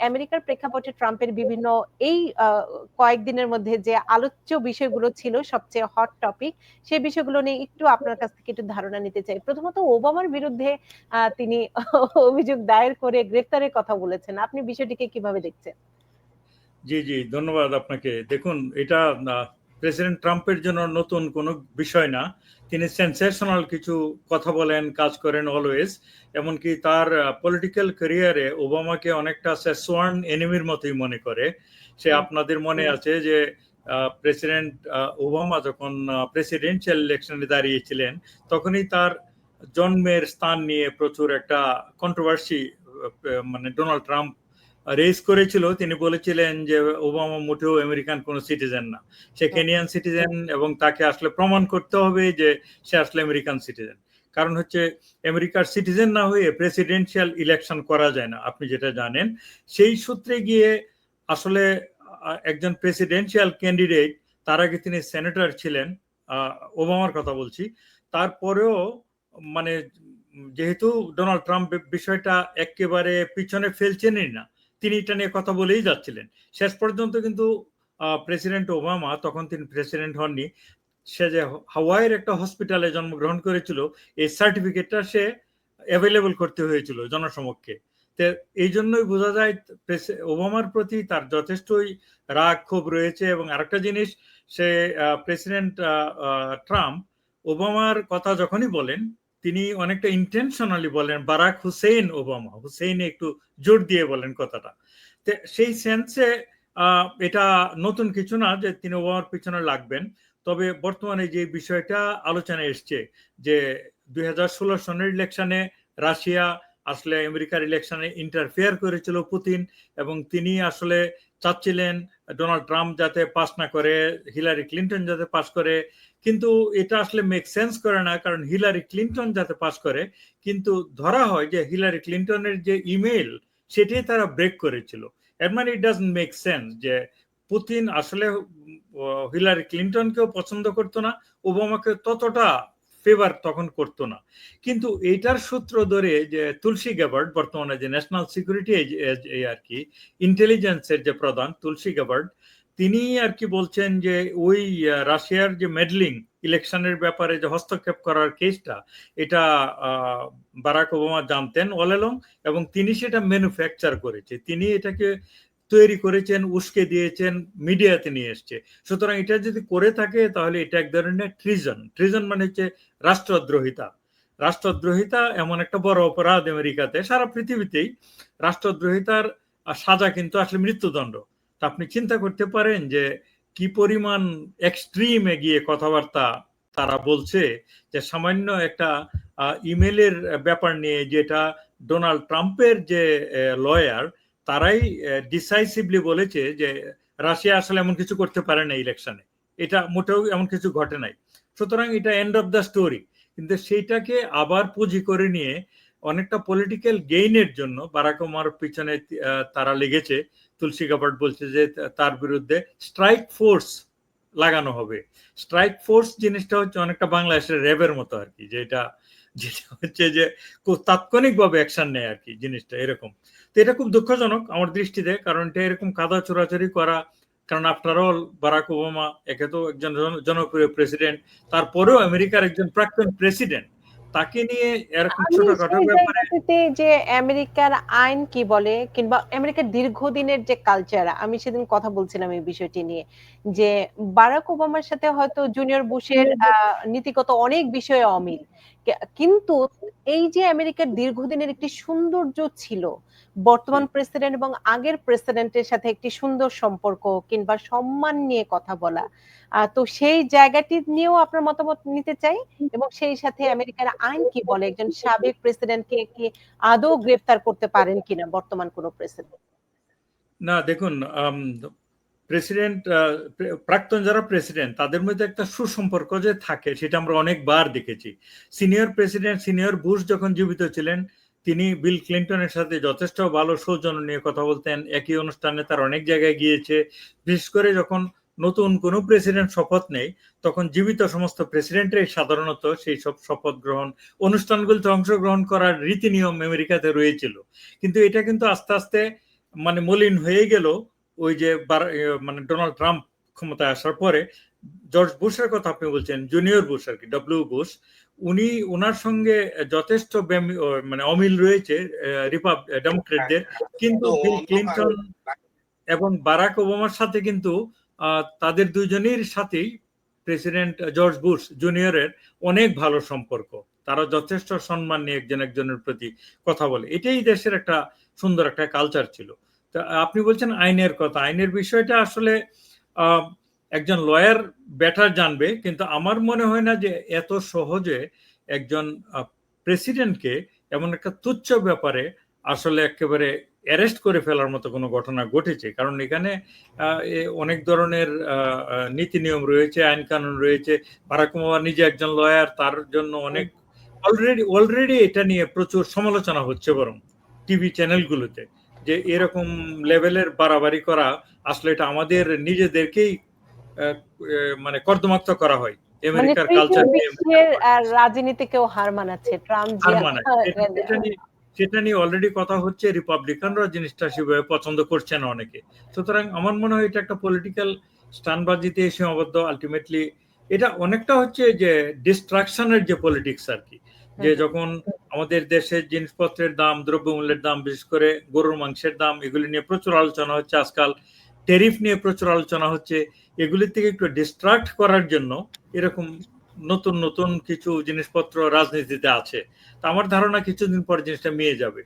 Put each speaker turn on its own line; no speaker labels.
আমেরিকার প্রেক্ষাপটে ট্রাম্পের বিভিন্ন এই কয়েকদিনের মধ্যে যে আলোচ্য বিষয়গুলো ছিল সবচেয়ে হট টপিক সেই বিষয়গুলো নিয়ে একটু আপনার কাছ থেকে একটু ধারণা নিতে চাই। প্রথমত ওবামার বিরুদ্ধে তিনি অভিযোগ দায়ের করে গ্রেফতারের কথা বলেছেন। আপনি বিষয়টিকে কীভাবে দেখছেন?
জি জি, ধন্যবাদ আপনাকে। দেখুন, এটা প্রেসিডেন্ট ট্রাম্পের জন্য নতুন কোনো বিষয় না। তিনি সেন্সেশনাল কিছু কথা বলেন কাজ করেন অলওয়েজ এমনকি তার পলিটিক্যাল ক্যারিয়ারে ওবামাকে অনেকটা সোয়ার্ন এনিমির মতোই মনে করে। সে আপনাদের মনে আছে যে প্রেসিডেন্ট ওবামা যখন প্রেসিডেন্সিয়াল ইলেকশনে দাঁড়িয়েছিলেন তখনই তার জন্মের স্থান নিয়ে প্রচুর একটা কন্ট্রোভার্সি মানে ডোনাল্ড ট্রাম্প রেজ করেছিল তিনি বলেছিলেন যে ওবামা মোটেও আমেরিকান কোনো সিটিজেন না। সে কেনিয়ান সিটিজেন এবং তাকে আসলে প্রমাণ করতে হবে যে সে আসলে আমেরিকান সিটিজেন কারণ হচ্ছে আমেরিকার সিটিজেন না হয়ে প্রেসিডেন্সিয়াল ইলেকশন করা যায় না আপনি যেটা জানেন। সেই সূত্রে গিয়ে আসলে একজন প্রেসিডেন্সিয়াল ক্যান্ডিডেট তার আগে তিনি সেনেটর ছিলেন ওবামার কথা বলছি। তারপরেও মানে যেহেতু ডোনাল্ড ট্রাম্প বিষয়টা একেবারে পিছনে ফেলছেনই না তিনি এটা নিয়ে কথা বলেই যাচ্ছিলেন। শেষ পর্যন্ত কিন্তু প্রেসিডেন্ট ওবামা তখন তিনি প্রেসিডেন্ট হননি, সে যে হাওয়াইয়ের একটা হসপিটালে জন্মগ্রহণ করেছিল, এই সার্টিফিকেটটা সে অ্যাভেলেবল করতে হয়েছিল জনসমক্ষে। তো এই জন্যই বোঝা যায় ওবামার প্রতি তার যথেষ্টই রাগ, ক্ষোভ রয়েছে এবং আরেকটা জিনিস, সে প্রেসিডেন্ট ট্রাম্প ওবামার কথা যখনই বলেন তিনি অনেকটা ইন্টেনশনালি বলেন, বারাক হুসেইন ওবামা, হুসেইন একটু জোর দিয়ে বলেন কথাটা। সেই সেন্সে এটা নতুন কিছু না যে তিনি ওবামার পিছনে লাগবেন। তবে বর্তমানে যে বিষয়টা আলোচনায় এসছে যে দুই হাজার ষোলো সনের ইলেকশনে রাশিয়া আসলে আমেরিকার ইলেকশনে ইন্টারফেয়ার করেছিল পুতিন এবং তিনি আসলে চাচ্ছিলেন ডোনাল্ড ট্রাম্প যাতে পাস না করে হিলারি ক্লিন্টন যাতে পাস করে, কিন্তু এটা আসলে মেক সেন্স করে না, কারণ হিলারি ক্লিন্টন যাতে পাস করে, কিন্তু ধরা হয় যে হিলারি ক্লিন্টনের যে ইমেল সেটাই তারা ব্রেক করেছিল। এর মানে ইট ডাজ মেক সেন্স যে পুতিন আসলে হিলারি ক্লিন্টনকেও পছন্দ করতো না ওবামাকে ততটা ফেভার তখন করতো না। কিন্তু এইটার সূত্র ধরে যে তুলসী গ্যাবার্ড বর্তমানে যে ন্যাশনাল সিকিউরিটি আর কি ইন্টেলিজেন্সের যে প্রধান তুলসী গ্যাবার্ড তিনি আর কি বলছেন যে ওই রাশিয়ার যে মেডলিং ইলেকশনের ব্যাপারে যে হস্তক্ষেপ করার কেসটা এটা বারাক ওবামা জানতেন অলএলং এবং তিনি সেটা ম্যানুফ্যাকচার করেছে। তিনি এটাকে তৈরি করেছেন, উস্কে দিয়েছেন, মিডিয়াতে নিয়ে এসছে। সুতরাং এটা যদি করে থাকে, তাহলে এটা এক ধরনের ট্রিজন ট্রিজন মানে হচ্ছে রাষ্ট্রদ্রোহিতা। রাষ্ট্রদ্রোহিতা এমন একটা বড় অপরাধ আমেরিকাতে, সারা পৃথিবীতেই রাষ্ট্রদ্রোহিতার সাজা কিন্তু আসলে মৃত্যুদণ্ড। তা আপনি চিন্তা করতে পারেন যে কি পরিমাণ এক্সট্রিমে গিয়ে কথাবার্তা তারা বলছে, যে সামান্য একটা ইমেলের ব্যাপার নিয়ে যেটা ডোনাল্ড ট্রাম্পের যে লয়ার তারাই ডিসাইসিভলি বলেছে যে রাশিয়া আসলে এমন কিছু করতে পারে না ইলেকশনে এটা মোটেও এমন কিছু ঘটে নাই। সুতরাং এটা এন্ড অফ দ্য স্টোরি কিন্তু সেইটাকে আবার পুঁজি করে নিয়ে অনেকটা পলিটিক্যাল গেইনের জন্য বারাক ওমার পিছনে তারা লেগেছে। তুলসী গাবার্ট বলছে যে তার বিরুদ্ধে স্ট্রাইক ফোর্স লাগানো হবে। স্ট্রাইক ফোর্স জিনিসটা হচ্ছে অনেকটা বাংলাদেশের র্যাবের মতো আর কি যেটা যেটা হচ্ছে যে খুব তাৎক্ষণিকভাবে অ্যাকশন নেয় আর কি জিনিসটা এরকম। তো এটা খুব দুঃখজনক আমার দৃষ্টিতে কারণ এটা এরকম কাদা চোরাচুরি করা কারণ আফটার অল বারাক ওবামা একে তো একজন জনপ্রিয় প্রেসিডেন্ট তারপরেও আমেরিকার একজন প্রাক্তন প্রেসিডেন্ট তাকে নিয়ে এরকম ছোটখাটো
ব্যাপারে যে আমেরিকার আইন কি বলে কিংবা আমেরিকার দীর্ঘদিনের যে কালচার আমি সেদিন কথা বলছিলাম এই বিষয়টি নিয়ে যে বারাক ওবামার সাথে হয়তো জুনিয়র বুশের নীতিগত অনেক বিষয়ে অমিল। কিন্তু এই যে আমেরিকার দীর্ঘদিনের একটি সৌন্দর্য ছিল বর্তমান প্রেসিডেন্ট এবং আগের প্রেসিডেন্টের সাথে একটি সুন্দর সম্পর্ক কিংবা সম্মান নিয়ে কথা বলা তো সেই জায়গাটি নিয়েও আপনার মতামত নিতে চাই এবং সেই সাথে আমেরিকার আইন কি বলে? একজন সাবেক প্রেসিডেন্টকে কি আদৌ গ্রেফতার করতে পারেন কিনা বর্তমান কোন প্রেসিডেন্ট?
না দেখুন প্রেসিডেন্ট প্রাক্তন যারা প্রেসিডেন্ট তাদের মধ্যে একটা সুসম্পর্ক যে থাকে, সেটা আমরা অনেকবার দেখেছি। সিনিয়র প্রেসিডেন্ট সিনিয়র বুশ যখন জীবিত ছিলেন, তিনি বিল ক্লিন্টনের সাথে যথেষ্ট ভালো সৌজন্য নিয়ে কথা বলতেন। একই অনুষ্ঠানে তার অনেক জায়গায় গিয়েছে। বিশেষ করে যখন নতুন কোনো প্রেসিডেন্ট শপথ নেই, তখন জীবিত সমস্ত প্রেসিডেন্টের সাধারণত সেই সব শপথ গ্রহণ, অনুষ্ঠানগুলিতে অংশগ্রহণ করার রীতি নিয়ম আমেরিকাতে রয়েছিল। কিন্তু এটা কিন্তু আস্তে আস্তে মানে মলিন হয়ে গেল। ওই যে মানে ডোনাল্ড ট্রাম্প ক্ষমতায় আসার পরে জর্জ বুশের কথা আপনি বলছেন জুনিয়র বুশ আর কি ডব্লিউ বুশ উনি ওনার সঙ্গে যথেষ্ট মানে অমিল রয়েছে রিপাব ডেমোক্রেটদের কিন্তু বিল ক্লিন্টন এবং বারাক ওবামার সাথে কিন্তু তাদের দুজনের সাথেই প্রেসিডেন্ট জর্জ বুশ জুনিয়রের অনেক ভালো সম্পর্ক। তারা যথেষ্ট সম্মান নিয়ে একজন একজনের প্রতি কথা বলে। এটাই দেশের একটা সুন্দর একটা কালচার ছিল। আপনি বলছেন আইনের কথা। আইনের বিষয়টা আসলে একজন লয়ার বেটার জানবে, কিন্তু আমার মনে হয় না যে এত সহজে একজন প্রেসিডেন্টকে এমন একটা তুচ্ছ ব্যাপারে আসলে একেবারে অ্যারেস্ট করে ফেলার মতো কোনো ঘটনা ঘটেছে। কারণ এখানে অনেক ধরনের নীতি নিয়ম রয়েছে, আইন কানুন রয়েছে। বারাক নিজে একজন লয়ার তার জন্য অনেক অলরেডি অলরেডি এটা নিয়ে প্রচুর সমালোচনা হচ্ছে বরং টিভি চ্যানেলগুলোতে যে এরকম লেভেলের বাড়াবাড়ি করা আসলে এটা আমাদের নিজেদেরকেই মানে কর্দমাক্ত করা হয়। আমেরিকার কালচার
রাজনীতিকেও হার মানাচ্ছে ট্রাম্প যে
হার মানায়। সেটা- সেটা নিয়ে অলরেডি কথা হচ্ছে রিপাবলিকানরা জিনিসটা সেভাবে পছন্দ করছে না অনেকে। সুতরাং আমার মনে হয় এটা একটা পলিটিক্যাল স্টানবাজিতে সীমাবদ্ধ আলটিমেটলি এটা অনেকটা হচ্ছে যে ডিস্ট্রাকশনের যে পলিটিক্স আর কি। যে যখন আমাদের দেশের জিনিসপত্রের দাম, দ্রব্যমূল্যের দাম, বিশেষ করে গরুর মাংসের দাম, এগুলি নিয়ে প্রচুর আলোচনা হচ্ছে আজকাল। টেরিফ নিয়ে প্রচুর আলোচনা হচ্ছে। এগুলি থেকে একটু ডিস্ট্রাক্ট করার জন্য এরকম নতুন নতুন কিছু জিনিসপত্র রাজনীতিতে আছে। তা আমার ধারণা কিছুদিন পর জিনিসটা মিয়ে যাবে।